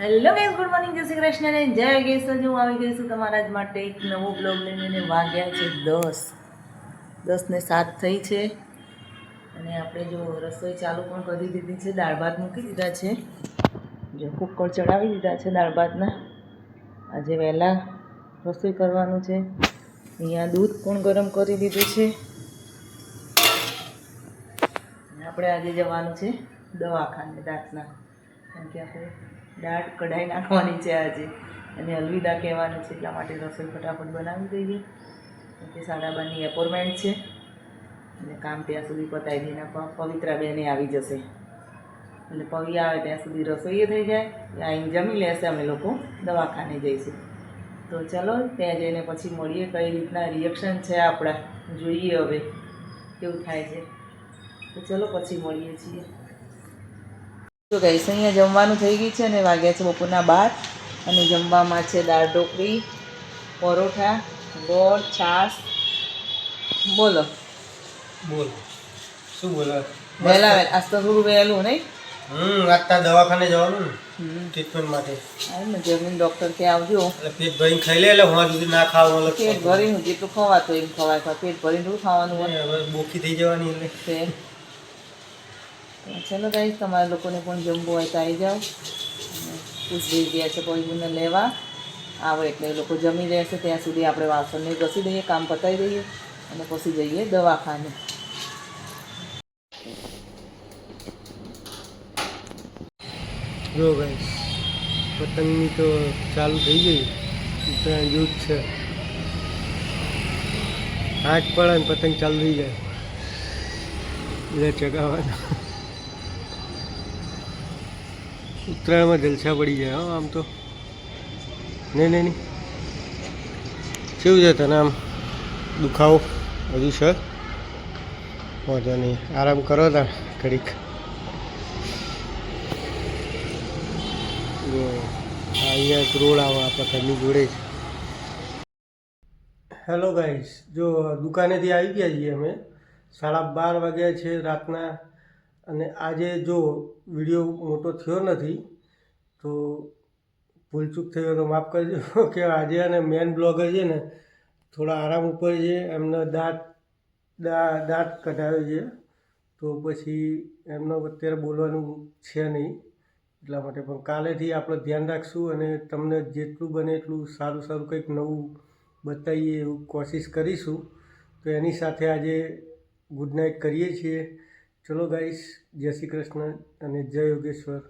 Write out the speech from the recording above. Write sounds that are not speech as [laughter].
Hello gas good morning જય શ્રી કૃષ્ણ અને જય ગેસ. હું આવી ગઈ છું તમારા જ માટે એક નવો બ્લોગ લઈને વાગ્યા છે દસ. દસને સાત થઈ છે. અને આપણે જો રસોઈ ચાલુ પણ કરી દીધી છે, દાળ ભાત મૂકી દીધા છે. જો કુકર ચડાવી દીધા છે દાળ ભાતના. આજે વહેલા રસોઈ કરવાનું છે. અહીંયા દૂધ પણ ગરમ કરી દીધું છે. આપણે આજે જવાનું છે દવાખાને, દાંતના. કારણ કે આપણે દાળ કઢાઈ નાખવાની છે આજે. અને અલવિદા કહેવાનું છે એટલા માટે રસોઈ ફટાફટ બનાવી દઈએ. કે સાડા બારની એપોઇન્ટમેન્ટ છે. અને કામ ત્યાં સુધી પતાવી દઈને પ- પવિત્રા બેને આવી જશે. એટલે પવિ આવે ત્યાં સુધી રસોઈએ થઈ જાય. આવીને જમી લેશે અમે લોકો. દવાખાને જઈશું. તો ચલો, ત્યાં જઈને પછી મળીએ. કઈ રીતના રિએક્શન છે આપણા? જોઈએ હવે. કેવું થાય છે? તો ચલો પછી મળીએ છીએ. તો ગઈસ અહીંયા જમવાનું થઈ ગયું છે અને વાગ્યા છે બપોરના બાર. અને જમવામાં છે દાળ ઢોકળી પરોઠા ગોળ છાશ. બોલો. બોલ. શું બોલો? વહેલા વહેલા. આજ તો થોડું વહેલું નહીં? હમ આજતા દવાખાને જવાનું ને. ટ્રીટમેન્ટ માટે. ને જમીન ડૉક્ટર કે આવજો. એટલે પેટ ભરીને ખાઈ લે એટલે હું સુધી ના ખાવા પેટ ભરીને જેટલું ખવાતું એમ ખવાય પેટ ભરીને શું ખાવાનું બોકી થઈ જવાની એટલે. ચલો ગાઈસ તમારા લોકોને પણ જમવું હોય તો આવી જાઓ. પૂછ ગયા છે, કોઈ લેવા. આવે એટલે લોકો જમી રહેશે ત્યાં સુધી આપણે વાસણને ઘસી દઈએ, કામ પતાવી દઈએ અને પછી જઈએ દવાખાને. જો ભાઈ પતંગની તો ચાલુ થઈ ગઈ. ઉત્તરાયણ યુદ્ધ છે. હાથ પડે ને પતંગ ચાલુ થઈ જાય. એટલે ચગાવવાના. ઉત્તરાયણમાં જલસા પડી જાય હો, આમ તો. નહીં નહીં નહીં. કેવું છે તને આમ? દુખાવો? હજુ છે? વાંધો નહીં. આરામ કરો તા ઘડીક. અહીંયા એક રોડ આવે આપણા ઘરની જોડે જ. હેલો ગાઈસ જો, દુકાનેથી આવી ગયા છીએ અમે. સાડા બાર વાગ્યા છે રાતના. અને આજે જો વીડિયો મોટો થયો નથી, તો ભૂલચૂક થયો તો માફ કરજો. [laughs] કે આજે અને મેન બ્લોગર છે ને, થોડા આરામ ઉપર છે, એમને દાંત દાંત કઢાવ્યો છે. તો પછી એમનો અત્યારે બોલવાનું છે નહીં, એટલા માટે પણ કાલેથી આપણે ધ્યાન રાખશું અને તમને જેટલું બને એટલું સારું સારું કંઈક નવું બતાવીએ એવું કોશિશ કરીશું. તો એની સાથે આજે ગુડ નાઇટ કરીએ છીએ. ચલો ગાઈશ જય શ્રી કૃષ્ણ અને જય યોગેશ્વર.